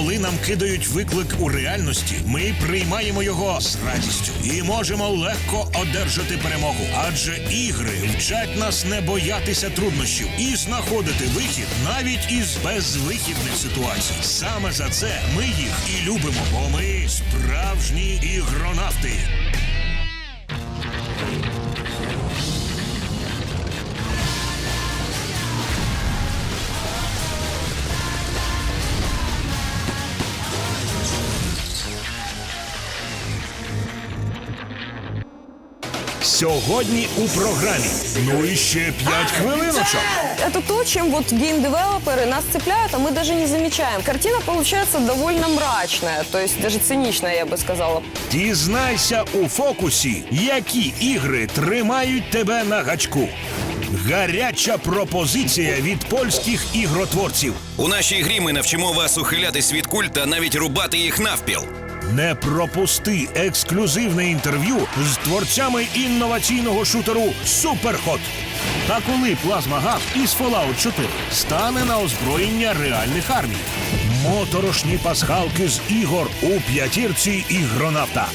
Коли нам кидають виклик у реальності, ми приймаємо його з радістю і можемо легко одержати перемогу. Адже ігри вчать нас не боятися труднощів і знаходити вихід навіть із безвихідних ситуацій. Саме за це ми їх і любимо, бо ми справжні ігронавти. Сьогодні у програмі. Ну і ще п'ять хвилиночок. Это то, чем вот гейм-девелоперы нас цепляют, а мы даже не замечаем. Картина получается довольно мрачная, то есть даже циничная, я бы сказала. Дізнайся у фокусі, які ігри тримають тебе на гачку. Гаряча пропозиція від польських ігротворців. У нашій грі ми навчимо вас ухилятись від куль та навіть рубати їх навпіл. Не пропусти ексклюзивне інтерв'ю з творцями інноваційного шутеру Суперхот. Та коли плазма газ із Fallout 4 стане на озброєння реальних армій. Моторошні пасхалки з ігор у п'ятірці ігронавта.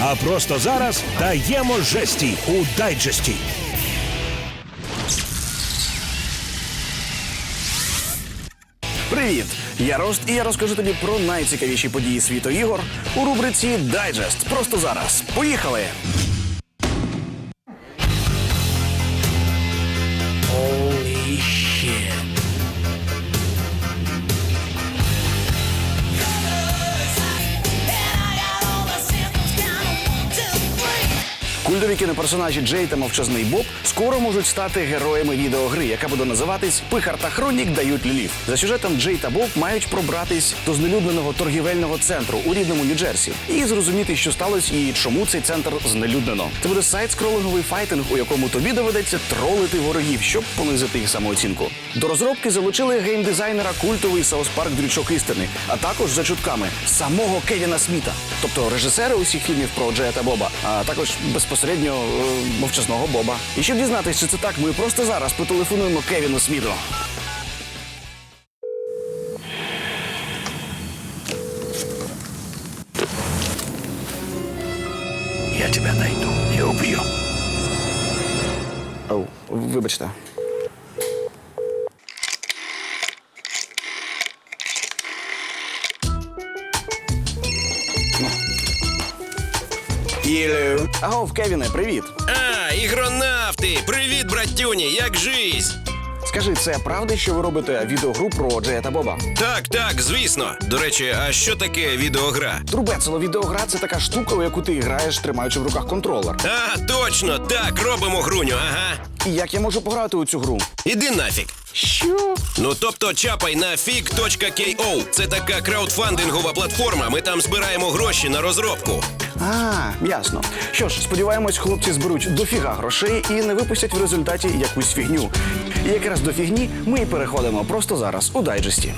А просто зараз даємо жесті у дайджесті. Привіт! Я Рост, і я розкажу тобі про найцікавіші події світу ігор у рубриці Дайджест. Просто зараз. Поїхали! Культові кіноперсонажі Джей та мовчазний Боб скоро можуть стати героями відеогри, яка буде називатись Пихар та Хронік дають лілів. За сюжетом Джей та Боб мають пробратись до знелюдненого торгівельного центру у рідному Нью-Джерсі і зрозуміти, що сталося і чому цей центр знелюднено. Це буде сайт-скролинговий файтинг, у якому тобі доведеться тролити ворогів, щоб понизити їх самооцінку. До розробки залучили геймдизайнера культовий Саус Парк Дрючок істини, а також за чутками самого Кевіна Сміта, тобто режисера усіх фільмів про Джея та Боба, а також безпосередньо е, мовчазного Боба. І щоб дізнатися, чи це так, ми просто зараз потелефонуємо Кевіну Сміту. Я тебе найду Я уб'ю. Оу, вибачте. Ілю. Агов, Кевіне, привіт. А, ігронавти! Привіт, братюні! Як жизнь? Скажи, це правда, що ви робите відеогру про Джея та Боба? Так, так, звісно. До речі, а що таке відеогра? Трубецело відеогра це така штука, у яку ти граєш, тримаючи в руках контролер. А, точно, так, робимо груню, ага. І як я можу пограти у цю гру? Іди нафіг. Що? Ну тобто чапай на fig.ko. Це така краудфандингова платформа. Ми там збираємо гроші на розробку. А, ясно. Що ж, сподіваємось, хлопці зберуть дофіга грошей і не випустять в результаті якусь фігню. І якраз до фігні ми і переходимо просто зараз у дайджесті.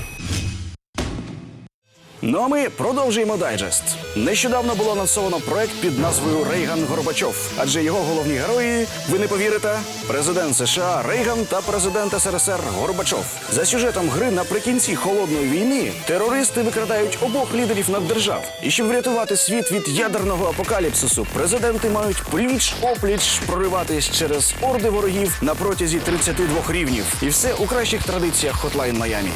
Ну а ми продовжуємо дайджест. Нещодавно було анонсовано проект під назвою Рейган Горбачов, адже його головні герої, ви не повірите, президент США Рейган та президент СРСР Горбачов. За сюжетом гри наприкінці холодної війни терористи викрадають обох лідерів наддержав. І щоб врятувати світ від ядерного апокаліпсису, президенти мають пліч опліч прориватись через орди ворогів на протязі 32 рівнів. І все у кращих традиціях Hotline Miami.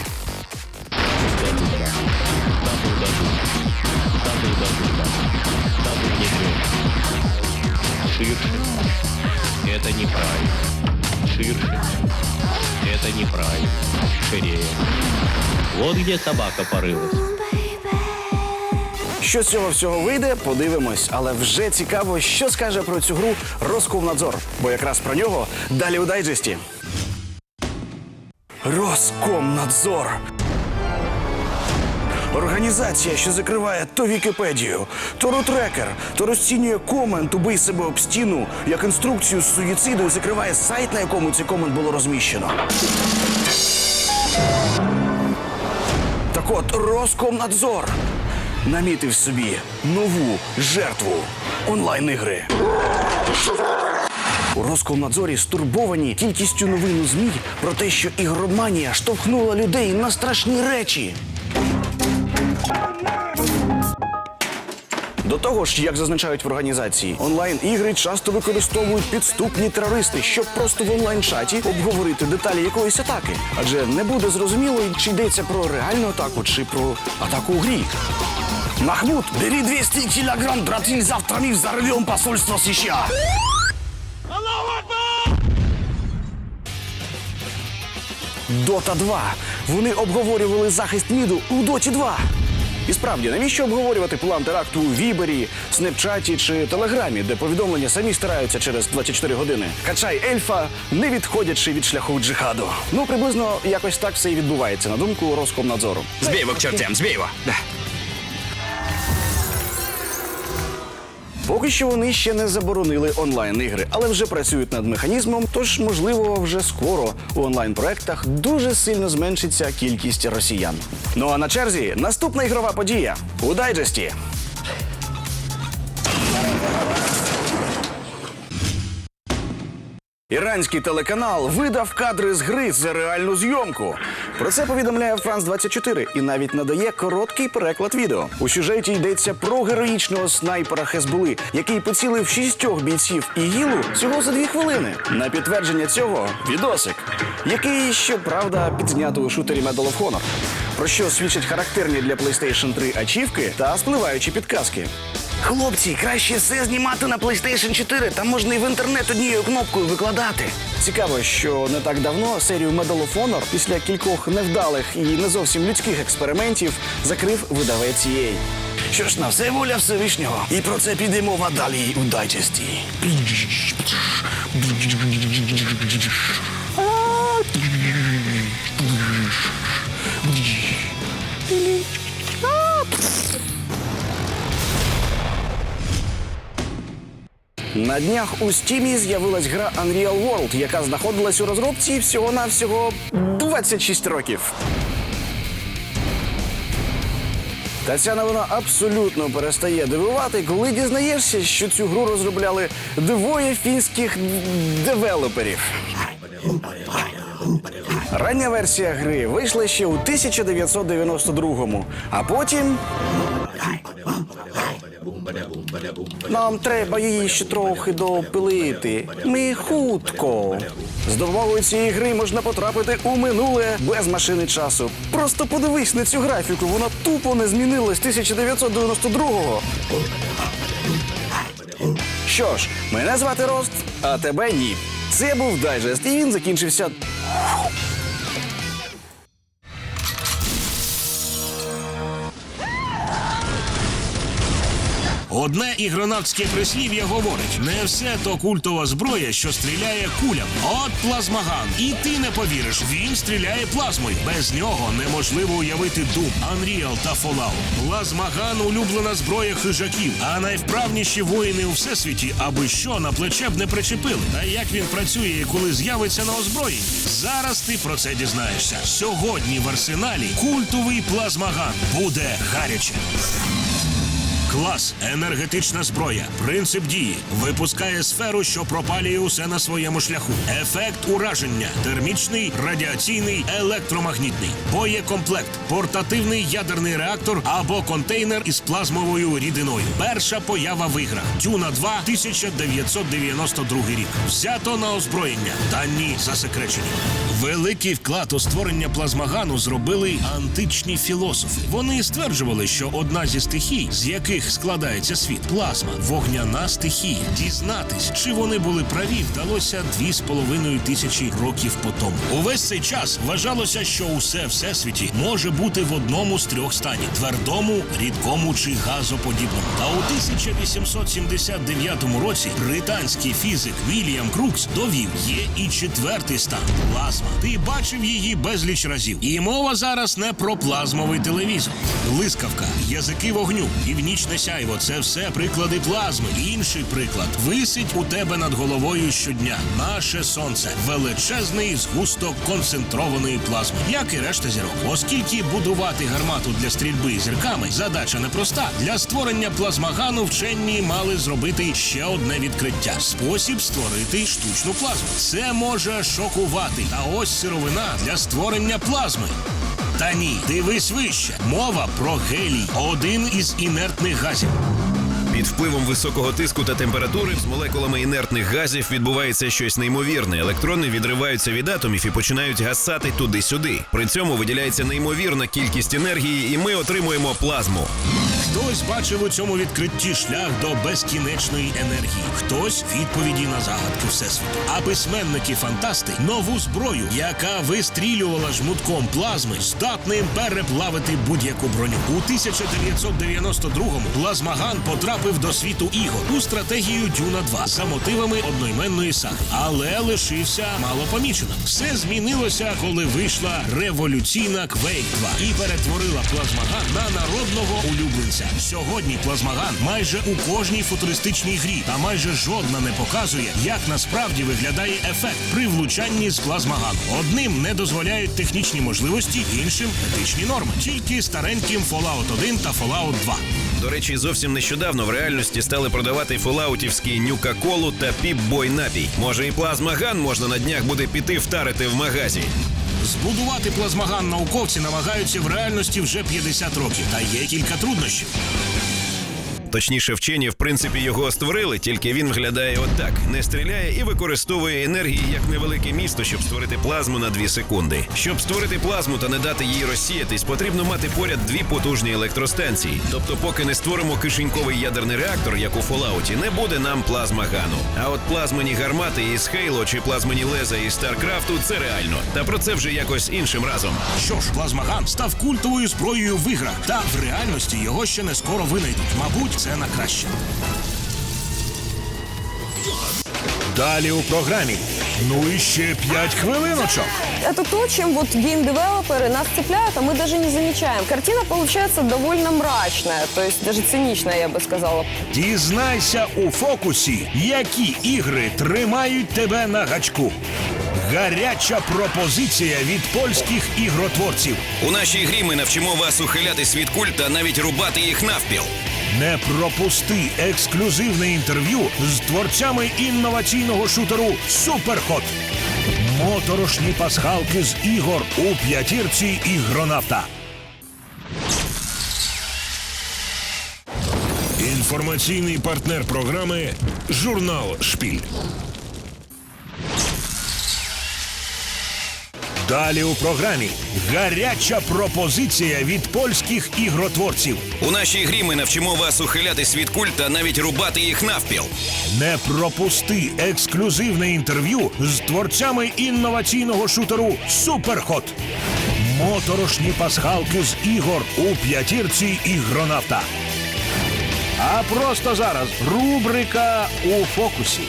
Ширше. Это неправильно. Ширее. Вот где собака порылась. Що з цього всього вийде, подивимось. Але вже цікаво, що скаже про цю гру Роскомнадзор. Бо якраз про нього далі у дайджесті. Роскомнадзор. Організація, що закриває то Вікіпедію, то рутрекер, то розцінює комент «Убий себе об стіну як інструкцію з суїциду закриває сайт, на якому цей комент було розміщено. Так от Роскомнадзор намітив собі нову жертву онлайн-ігри. У Роскомнадзорі стурбовані кількістю новин у ЗМІ про те, що ігроманія штовхнула людей на страшні речі. До того ж, як зазначають в організації, онлайн-ігри часто використовують підступні терористи, щоб просто в онлайн-чаті обговорити деталі якоїсь атаки. Адже не буде зрозуміло, чи йдеться про реальну атаку, чи про атаку у грі. Махмуд, бери 200 кілограм тротил, завтра ми взорвем посольство США. Дота 2. Вони обговорювали захист міду у Доті 2. І справді, навіщо обговорювати план теракту у Вібері, Снепчаті чи Телеграмі, де повідомлення самі стараються через 24 години? Качай ельфа, не відходячи від шляху джихаду. Ну, приблизно якось так все і відбувається, на думку Роскомнадзору. Збій його к чортям, збій його! Да. Поки що вони ще не заборонили онлайн-ігри, але вже працюють над механізмом. Тож, можливо, вже скоро у онлайн-проектах дуже сильно зменшиться кількість росіян. Ну а на черзі наступна ігрова подія у дайджесті. Іранський телеканал видав кадри з гри за реальну зйомку. Про це повідомляє Франс 24 і навіть надає короткий переклад відео. У сюжеті йдеться про героїчного снайпера Хезбули, який поцілив шістьох бійців ігілу всього за дві хвилини. На підтвердження цього відосик, який щоправда підзнято у шутері Medal of Honor, про що свідчать характерні для PlayStation 3 ачівки та спливаючі підказки. Хлопці, краще все знімати на PlayStation 4, там можна і в інтернет однією кнопкою викладати. Цікаво, що не так давно серію Medal of Honor після кількох невдалих і не зовсім людських експериментів закрив видавець EA. Що ж на все воля Всевишнього. І про це піде мова далі у дайджесті. На днях у стімі з'явилась гра Unreal World, яка знаходилась у розробці всього-навсього 26 років. Та ця новина абсолютно перестає дивувати, коли дізнаєшся, що цю гру розробляли двоє фінських девелоперів. Рання версія гри вийшла ще у 1992-му, а потім. Нам треба її ще трохи допилити. Ми хутко. З допомогою цієї гри можна потрапити у минуле без машини часу. Просто подивись на цю графіку, вона тупо не змінилась 1992-го. Що ж, мене звати Рост, а тебе ні. Це був дайджест, і він закінчився Одне ігронавтське прислів'я говорить: не все то культова зброя, що стріляє кулями. От плазмаган. І ти не повіриш, він стріляє плазмою. Без нього неможливо уявити Doom, Unreal та Fallout. Плазмаган улюблена зброя хижаків, а найвправніші воїни у всесвіті, аби що на плече б не причепили. Та як він працює і коли з'явиться на озброєнні? Зараз ти про це дізнаєшся. Сьогодні в арсеналі культовий плазмаган буде гаряче. Клас енергетична зброя. Принцип дії випускає сферу, що пропалює усе на своєму шляху. Ефект ураження термічний, радіаційний, електромагнітний. Боєкомплект, портативний ядерний реактор або контейнер із плазмовою рідиною. Перша поява в іграх. Дюна 2, 1992 рік. Взято на озброєння. Дані засекречені. Великий вклад у створення плазмагану зробили античні філософи. Вони стверджували, що одна зі стихій, з яких складається світ, плазма, вогняна стихія. Дізнатись, чи вони були праві, вдалося дві з половиною тисячі років по тому. Увесь цей час вважалося, що усе всесвіті може бути в одному з трьох станів: твердому, рідкому чи газоподібному. Та у 1879 році британський фізик Вільям Крукс довів, є і четвертий стан плазма. Ти бачив її безліч разів. І мова зараз не про плазмовий телевізор. Блискавка, язики вогню, північне сяйво це все приклади плазми. Інший приклад висить у тебе над головою щодня. Наше сонце величезний згусток концентрованої плазми, як і решта зірок. Оскільки будувати гармату для стрільби зірками задача непроста. Для створення плазмагану вчені мали зробити ще одне відкриття: спосіб створити штучну плазму. Це може шокувати. Та ось сировина для створення плазми. Та ні, дивись вище. Мова про гелій, один із інертних газів. Під впливом високого тиску та температури з молекулами інертних газів відбувається щось неймовірне. Електрони відриваються від атомів і починають гасати туди-сюди. При цьому виділяється неймовірна кількість енергії, і ми отримуємо плазму. Хтось бачив у цьому відкритті шлях до безкінечної енергії, хтось відповіді на загадки всесвіту. А письменники фантасти нову зброю, яка вистрілювала жмутком плазми, здатним переплавити будь-яку броню. У 1992-му плазмаган потрапив до світу ігор у стратегію Дюна 2 за мотивами одноіменної саги, але лишився малопоміченим. Все змінилося, коли вийшла революційна Quake 2 і перетворила плазмаган на народного улюбленця. Сьогодні плазмаган майже у кожній футуристичній грі, та майже жодна не показує, як насправді виглядає ефект при влучанні з плазмагану. Одним не дозволяють технічні можливості, іншим етичні норми. Тільки стареньким Fallout 1 та Fallout 2. До речі, зовсім нещодавно в реальності стали продавати фолаутівські нюка-колу та піп-бой напій. Може, і плазмаган можна на днях буде піти втарити в магазі. Збудувати плазмаган науковці намагаються в реальності вже 50 років, та є кілька труднощів. Точніше, вчені, в принципі, його створили, тільки він виглядає отак: не стріляє і використовує енергії як невелике місто, щоб створити плазму на 2 секунди. Щоб створити плазму та не дати їй розсіятись, потрібно мати поряд дві потужні електростанції. Тобто, поки не створимо кишеньковий ядерний реактор, як у Фоллауті, не буде нам плазмагану. А от плазмані гармати із Хейло чи плазмані леза із Старкрафту це реально. Та про це вже якось іншим разом. Що ж, плазмаган став культовою зброєю в іграх, та в реальності його ще не скоро винайдуть. Мабуть, це на краще. Далі у програмі. Ну і ще 5 хвилиночок. Это то, чем вот гейм-девелоперы нас цепляют, а мы даже не замечаем. Картина получается довольно мрачная, то есть даже циничная, я бы сказала. Дізнайся у фокусі, які ігри тримають тебе на гачку. Гаряча пропозиція від польських ігротворців. У нашій грі ми навчимо вас ухилятись від куль та навіть рубати їх навпіл. Не пропусти ексклюзивне інтерв'ю з творцями інноваційного шутеру Суперхот. Моторошні пасхалки з ігор у п'ятірці ігронавта. Інформаційний партнер програми Журнал Шпіль. Далі у програмі гаряча пропозиція від польських ігротворців. У нашій грі ми навчимо вас ухилятись від куль та навіть рубати їх навпіл. Не пропусти ексклюзивне інтерв'ю з творцями інноваційного шутеру Суперхот. Моторошні пасхалки з ігор у п'ятірці ігронавта. А просто зараз рубрика у фокусі.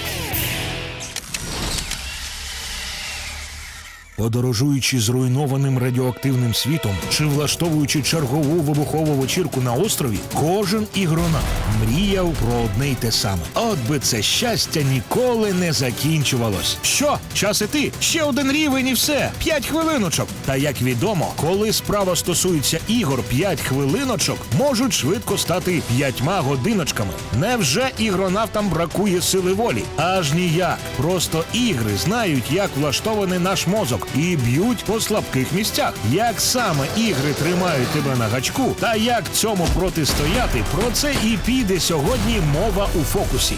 Подорожуючи зруйнованим радіоактивним світом чи влаштовуючи чергову вибухову вечірку на острові, кожен ігронавт мріяв про одне й те саме. От би це щастя ніколи не закінчувалось. Що, час іти? Ще один рівень і все. П'ять хвилиночок. Та як відомо, коли справа стосується ігор, п'ять хвилиночок можуть швидко стати п'ятьма годиночками. Невже ігронавтам бракує сили волі? Аж ніяк. Просто ігри знають, як влаштований наш мозок, і б'ють по слабких місцях. Як саме ігри тримають тебе на гачку, та як цьому протистояти, про це і піде сьогодні мова у фокусі.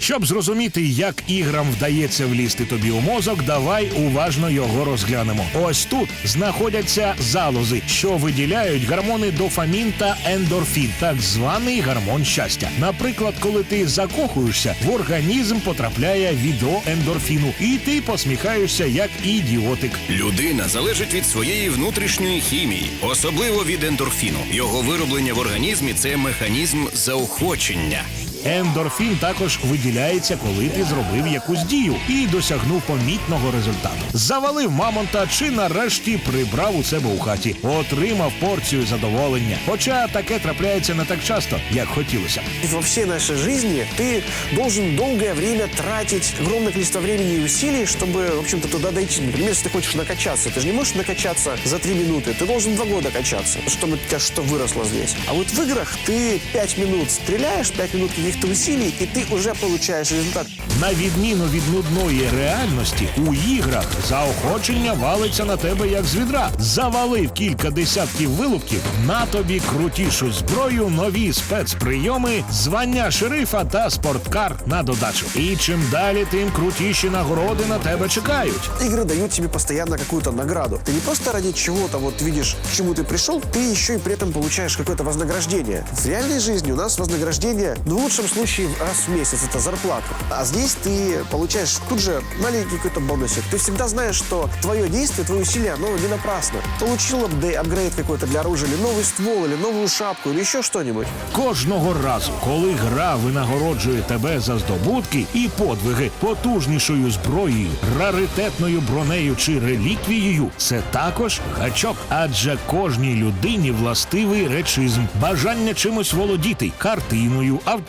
Щоб зрозуміти, як іграм вдається влізти тобі у мозок, давай уважно його розглянемо. Ось тут знаходяться залози, що виділяють гормони дофамін та ендорфін, так званий гормон щастя. Наприклад, коли ти закохуєшся, в організм потрапляє відро ендорфіну, і ти посміхаєшся як ідіотик. Людина залежить від своєї внутрішньої хімії, особливо від ендорфіну. Його вироблення в організмі це механізм заохочення. Ендорфін також виділяється, коли ти зробив якусь дію і досягнув помітного результату. Завалив мамонта чи нарешті прибрав у себе у хаті, отримав порцію задоволення. Хоча таке трапляється не так часто, як хотілося. б. Во всей нашей жизни ты должен долгое время тратить огромное количество времени и усилий, чтобы, в общем-то, туда дойти. Например, если ты хочешь накачаться, ты же не можешь накачаться за три минуты. Ты должен два года качаться, чтобы у тебя что выросло здесь. А вот в играх ты пять минут стреляешь, пять минут какие-то каких-то усилий, и ты уже получаешь результат. На відміну від нудної реальності, у іграх заохочення валиться на тебе як з відра. Завалив кілька десятків вилупків, на тобі крутішу зброю, нові спецприйоми, звання шерифа та спорткар на додачу. І чим далі, тим крутіші нагороди на тебе чекають. Игры дают тебе постоянно какую-то награду. Ты не просто ради чего-то вот видишь, к чему ты пришел, ты еще и при этом получаешь какое-то вознаграждение. В реальной жизни у нас вознаграждение, ну, в лучшем случае, раз в месяц, это зарплата. А здесь ты получаешь тут же маленький какой-то бонусик. Ты всегда знаешь, что твое действие, твои усилия, оно не напрасно. Получил апдей- апгрейд какой-то для оружия, или новый ствол, или новую шапку, или еще что-нибудь. Кожного разу, коли гра винагороджує тебе за здобутки і подвиги потужнішою зброєю, раритетною бронею чи реліквією, це також гачок. Адже кожній людині властивий речизм, бажання чимось володіти картиною, автівкою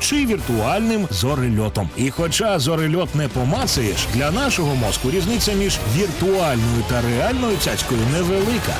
чи віртуальним зорельотом. І хоча зорельот не помацаєш, для нашого мозку різниця між віртуальною та реальною цяцькою невелика.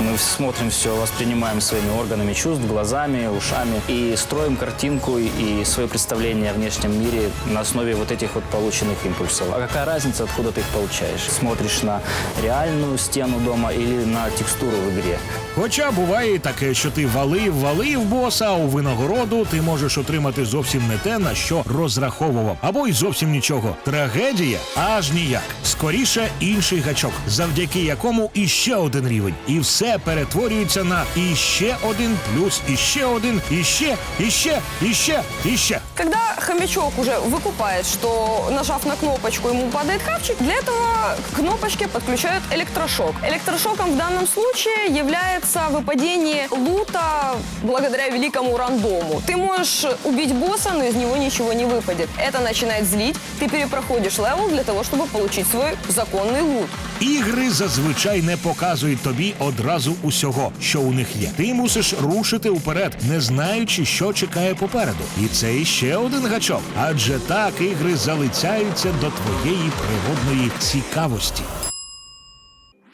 Мы смотрим все, воспринимаем своими органами чувств, глазами, ушами и строим картинку и свое представление о внешнем мире на основе вот этих вот полученных импульсов. А какая разница, откуда ты их получаешь? Смотришь на реальную стену дома или на текстуру в игре? Хоча буває і таке, що ти валив, валив боса, а у винагороду ти можеш отримати зовсім не те, на що розраховував, або й зовсім нічого. Трагедія аж ніяк. Скоріше інший гачок, завдяки якому іще один рівень, і все перетворюється на іще один, плюс іще один, іще, іще, іще, іще. Когда хомячок уже выкупает, что нажав на кнопочку ему падает хавчик, для этого к кнопочке подключают электрошок. Электрошоком в данном случае является выпадение лута благодаря великому рандому. Ты можешь убить босса, но из него ничего не выпадет. Это начинает злить, ты перепроходишь левел для того, чтобы получить свой законный лут. Ігри зазвичай не показують тобі одразу усього, що у них є. Ти мусиш рушити уперед, не знаючи, що чекає попереду. І це іще один гачок. Адже так ігри залицяються до твоєї природної цікавості.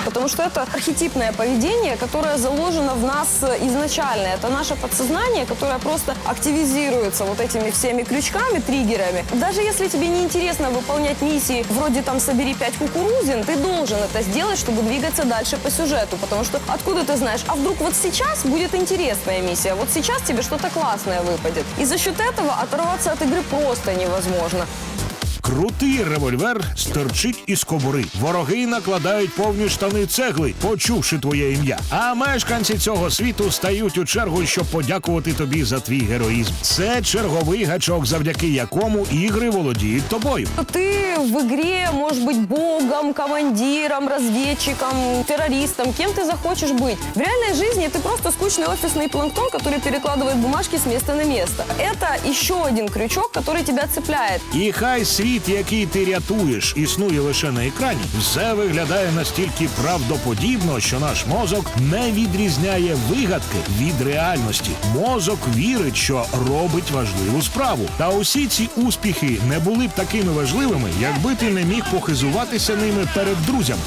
Потому что это архетипное поведение, которое заложено в нас э, изначально. Это наше подсознание, которое просто активизируется вот этими всеми крючками, триггерами. Даже если тебе не интересно выполнять миссии вроде там «собери пять кукурузин», ты должен это сделать, чтобы двигаться дальше по сюжету. Потому что откуда ты знаешь, а вдруг вот сейчас будет интересная миссия, вот сейчас тебе что-то классное выпадет. И за счет этого оторваться от игры просто невозможно. Крутий револьвер стерчить із кобури. Вороги накладають повні штани цегли, почувши твоє ім'я. А мешканці цього світу стають у чергу, щоб подякувати тобі за твій героїзм. Це черговий гачок, завдяки якому ігри володіють тобою. Ты в игре можешь быть богом, командиром, разведчиком, террористом, кем ты захочешь быть. В реальной жизни ты просто скучный офисный планктон, который перекладывает бумажки с места на место. Это еще один крючок, который тебя цепляет. І хай світ, який ти рятуєш, існує лише на екрані, все виглядає настільки правдоподібно, що наш мозок не відрізняє вигадки від реальності. Мозок вірить, що робить важливу справу. Та усі ці успіхи не були б такими важливими, якби ти не міг похизуватися ними перед друзями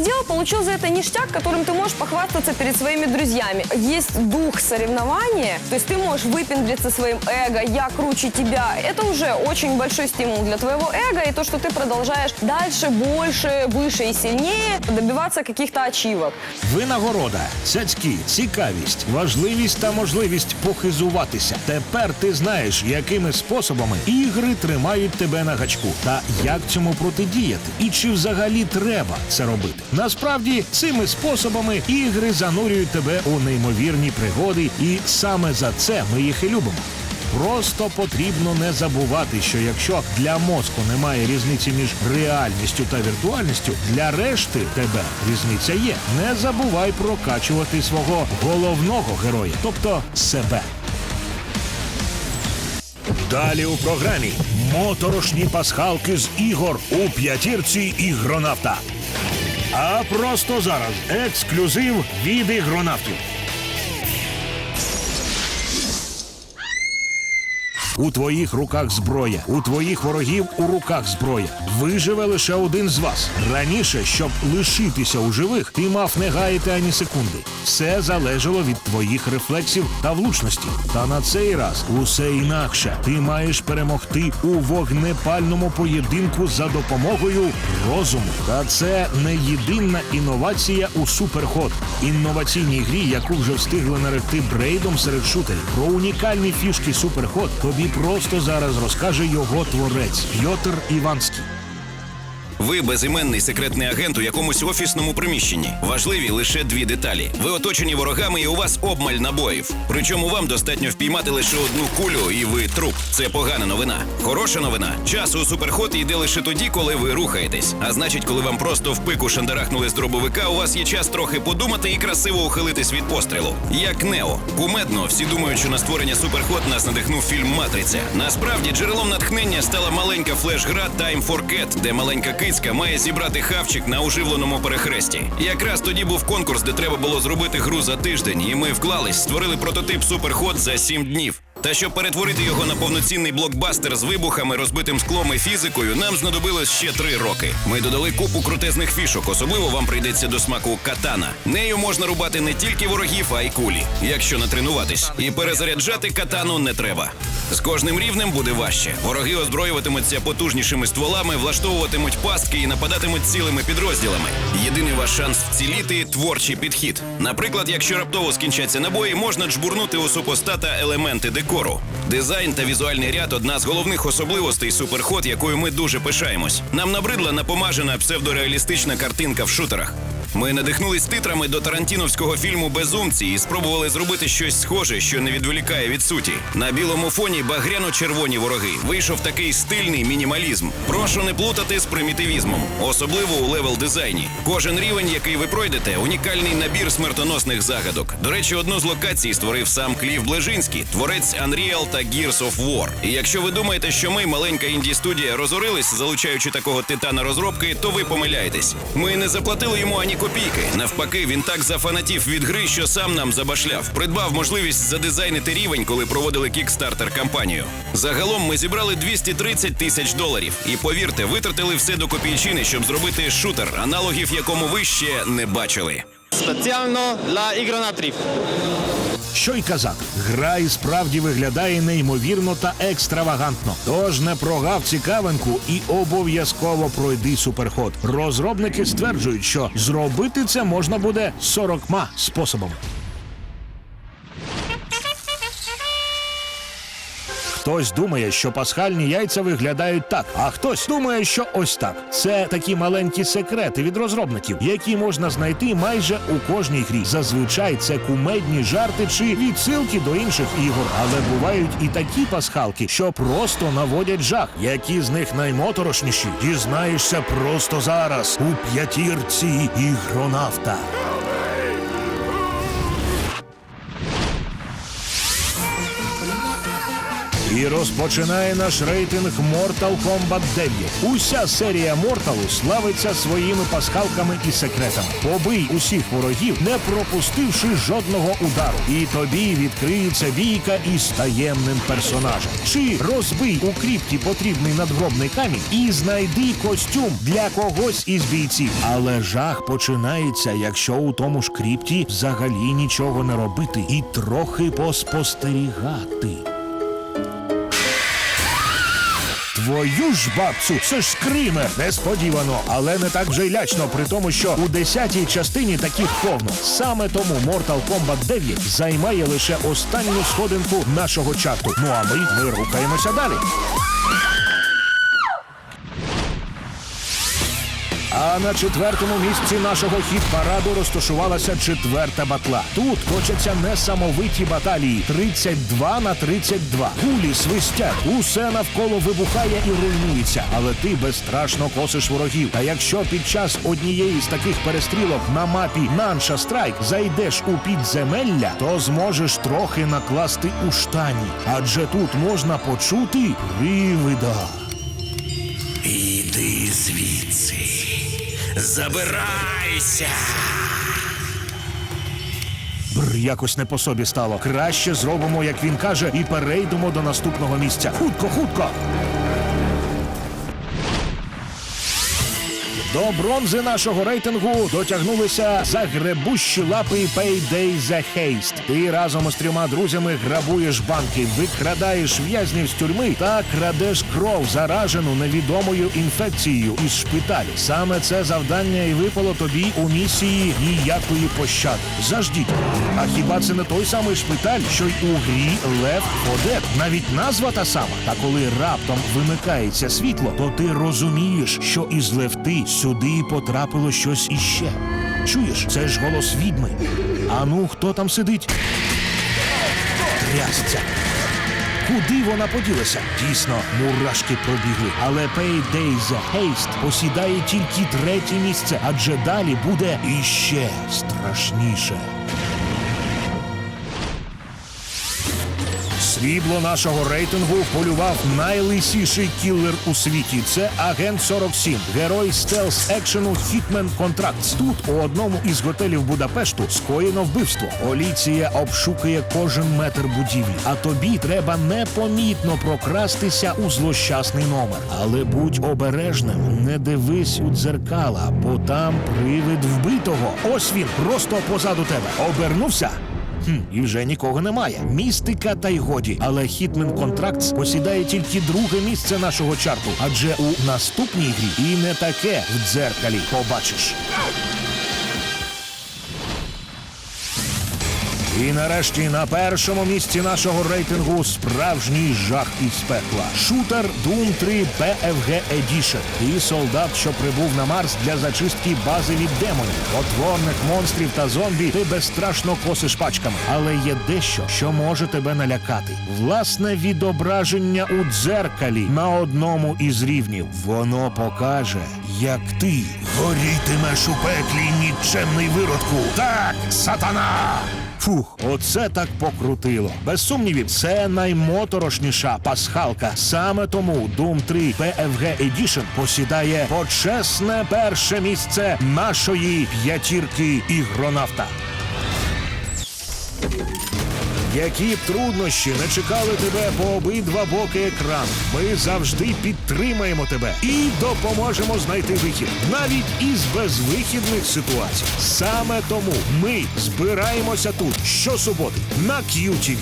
Ты что-то сделал, получил за это ништяк, которым ты можешь похвастаться перед своими друзьями. Есть дух соревнования, то есть ты можешь выпендриться своим эго, я круче тебя. Это уже очень большой стимул для твоего эго, и то, что ты продолжаешь дальше, больше, выше и сильнее добиваться каких-то ачивок. Винагорода, цяцьки, цікавість, важливість та можливість похизуватися. Тепер ти знаєш, якими способами ігри тримають тебе на гачку, та як цьому протидіяти, і чи взагалі треба це робити. Насправді, цими способами ігри занурюють тебе у неймовірні пригоди, і саме за це ми їх і любимо. Просто потрібно не забувати, що якщо для мозку немає різниці між реальністю та віртуальністю, для решти тебе різниця є. Не забувай прокачувати свого головного героя, тобто себе. Далі у програмі моторошні пасхалки з ігор у п'ятірці ігронавта. А просто зараз ексклюзив від ігронавтів. У твоїх руках зброя, у твоїх ворогів у руках зброя. Виживе лише один з вас. Раніше, щоб лишитися у живих, ти мав не гаяти ані секунди. Все залежало від твоїх рефлексів та влучності. Та на цей раз усе інакше. Ти маєш перемогти у вогнепальному поєдинку за допомогою розуму. Та це не єдина інновація у суперход. Інноваційній грі, яку вже встигли наректи брейдом серед шутерів. Про унікальні фішки суперход тобі просто зараз розкаже його творець Пьотр Іванський. Ви безіменний секретний агент у якомусь офісному приміщенні. Важливі лише дві деталі. Ви оточені ворогами і у вас обмаль набоїв. Причому вам достатньо впіймати лише одну кулю, і ви труп. Це погана новина. Хороша новина. Час у суперход йде лише тоді, коли ви рухаєтесь. А значить, коли вам просто в пику шандарахнули з дробовика, у вас є час трохи подумати і красиво ухилитись від пострілу. Як Нео. Кумедно, всі думають, що на створення суперход нас надихнув фільм Матриця. Насправді джерелом натхнення стала маленька флеш-гра Time for Cat, де маленька кицька має зібрати хавчик на уживленому перехресті. Якраз тоді був конкурс, де треба було зробити гру за тиждень, і ми вклались, створили прототип суперход за сім днів. Та щоб перетворити його на повноцінний блокбастер з вибухами, розбитим склом і фізикою, нам знадобилось ще три роки. Ми додали купу крутезних фішок. Особливо вам прийдеться до смаку катана. Нею можна рубати не тільки ворогів, а й кулі, якщо натренуватись. І перезаряджати катану не треба. З кожним рівнем буде важче. Вороги озброюватимуться потужнішими стволами, влаштовуватимуть пастки і нападатимуть цілими підрозділами. Єдиний ваш шанс вціліти творчий підхід. Наприклад, якщо раптово скінчаться набої, можна джбурнути у супостата елементи декору. Дизайн та візуальний ряд одна з головних особливостей суперход, якою ми дуже пишаємось. Нам набридла напомажена псевдореалістична картинка в шутерах. Ми надихнулись титрами до тарантіновського фільму Безумці і спробували зробити щось схоже, що не відволікає від суті. На білому фоні багряно-червоні вороги. Вийшов такий стильний мінімалізм. Прошу не плутати з примітивізмом, особливо у левел дизайні. Кожен рівень, який ви пройдете, унікальний набір смертоносних загадок. До речі, одну з локацій створив сам Клів Блежинський, творець Unreal та Gears of War. І якщо ви думаєте, що ми, маленька інді студія, розорились, залучаючи такого титана розробки, то ви помиляєтесь. Ми не заплатили йому ані копійки. Навпаки, він так зафанатів від гри, що сам нам забашляв. Придбав можливість задизайнити рівень, коли проводили кікстартер кампанію. Загалом ми зібрали 230 тисяч доларів. І повірте, витратили все до копійчини, щоб зробити шутер, аналогів якому ви ще не бачили. Спеціально для ігронатрів. Що й казати, гра і справді виглядає неймовірно та екстравагантно. Тож не прогав цікавинку і обов'язково пройди суперход. Розробники стверджують, що зробити це можна буде 40 способами. Хтось думає, що пасхальні яйця виглядають так, а хтось думає, що ось так. Це такі маленькі секрети від розробників, які можна знайти майже у кожній грі. Зазвичай це кумедні жарти чи відсилки до інших ігор. Але бувають і такі пасхалки, що просто наводять жах. Які з них наймоторошніші, дізнаєшся просто зараз у п'ятірці ігронавта. І розпочинає наш рейтинг Mortal Kombat 9. Уся серія Морталу славиться своїми пасхалками і секретами. Побий усіх ворогів, не пропустивши жодного удару. І тобі відкриється бійка із таємним персонажем. Чи розбий у кріпті потрібний надгробний камінь і знайди костюм для когось із бійців. Але жах починається, якщо у тому ж кріпті взагалі нічого не робити і трохи поспостерігати. Твою ж бабцю, це ж скример! Несподівано, але не так вже й лячно, при тому, що у десятій частині таких повно. Саме тому Mortal Kombat 9 займає лише останню сходинку нашого чату. Ну а ми, ми рухаємося далі. А на четвертому місці нашого хіт-параду розташувалася четверта батла. Тут точаться несамовиті баталії 32 на 32. Кулі свистять, усе навколо вибухає і руйнується. Але ти безстрашно косиш ворогів. Та якщо під час однієї з таких перестрілок на мапі Нанша Страйк зайдеш у підземелля, то зможеш трохи накласти у штані. Адже тут можна почути привида. Іди звідси. Забирайся. Бр, якось не по собі стало. Краще зробимо, як він каже, і перейдемо до наступного місця. Хутко, хутко! До бронзи нашого рейтингу дотягнулися загребущі лапи Payday The Haste. Ти разом із трьома друзями грабуєш банки, викрадаєш в'язнів з тюрми та крадеш кров, заражену невідомою інфекцією із шпиталю. Саме це завдання і випало тобі у місії ніякої пощади. Заждіть. А хіба це не той самий шпиталь, що й у грі 4 Dead? Навіть назва та сама. Та коли раптом вимикається світло, то ти розумієш, що із лефти сюди потрапило щось іще. Чуєш, це ж голос відьми. А ну, хто там сидить? Трясця. Куди вона поділася? Дійсно, мурашки пробігли. Але Payday The Haste посідає тільки третє місце, адже далі буде іще страшніше. Срібло нашого рейтингу полював найлисіший кілер у світі. Це агент 47, герой стелс екшену Hitman Contracts. Тут у одному із готелів Будапешту скоєно вбивство. Поліція обшукує кожен метр будівлі. А тобі треба непомітно прокрастися у злощасний номер. Але будь обережним, не дивись у дзеркала, бо там привид вбитого. Ось він, просто позаду тебе. Обернувся. Хм, і вже нікого немає. Містика та й годі. Але Hitman Contracts посідає тільки друге місце нашого чарту, адже у наступній грі і не таке в дзеркалі побачиш. І нарешті на першому місці нашого рейтингу справжній жах із пекла. Шутер Doom 3 BFG Edition. Ти солдат, що прибув на Марс для зачистки бази від демонів. Потворних монстрів та зомбі ти безстрашно косиш пачками. Але є дещо, що може тебе налякати. Власне відображення у дзеркалі на одному із рівнів. Воно покаже, як ти горітимеш у пеклі нікчемний виродку. Так, сатана! Фух, оце так покрутило. Без сумнівів, це наймоторошніша пасхалка. Саме тому Doom 3 PFG Edition посідає почесне перше місце нашої п'ятірки ігронавта. Які б труднощі не чекали тебе по обидва боки екрану, ми завжди підтримаємо тебе і допоможемо знайти вихід навіть із безвихідних ситуацій. Саме тому ми збираємося тут щосуботи на QTV.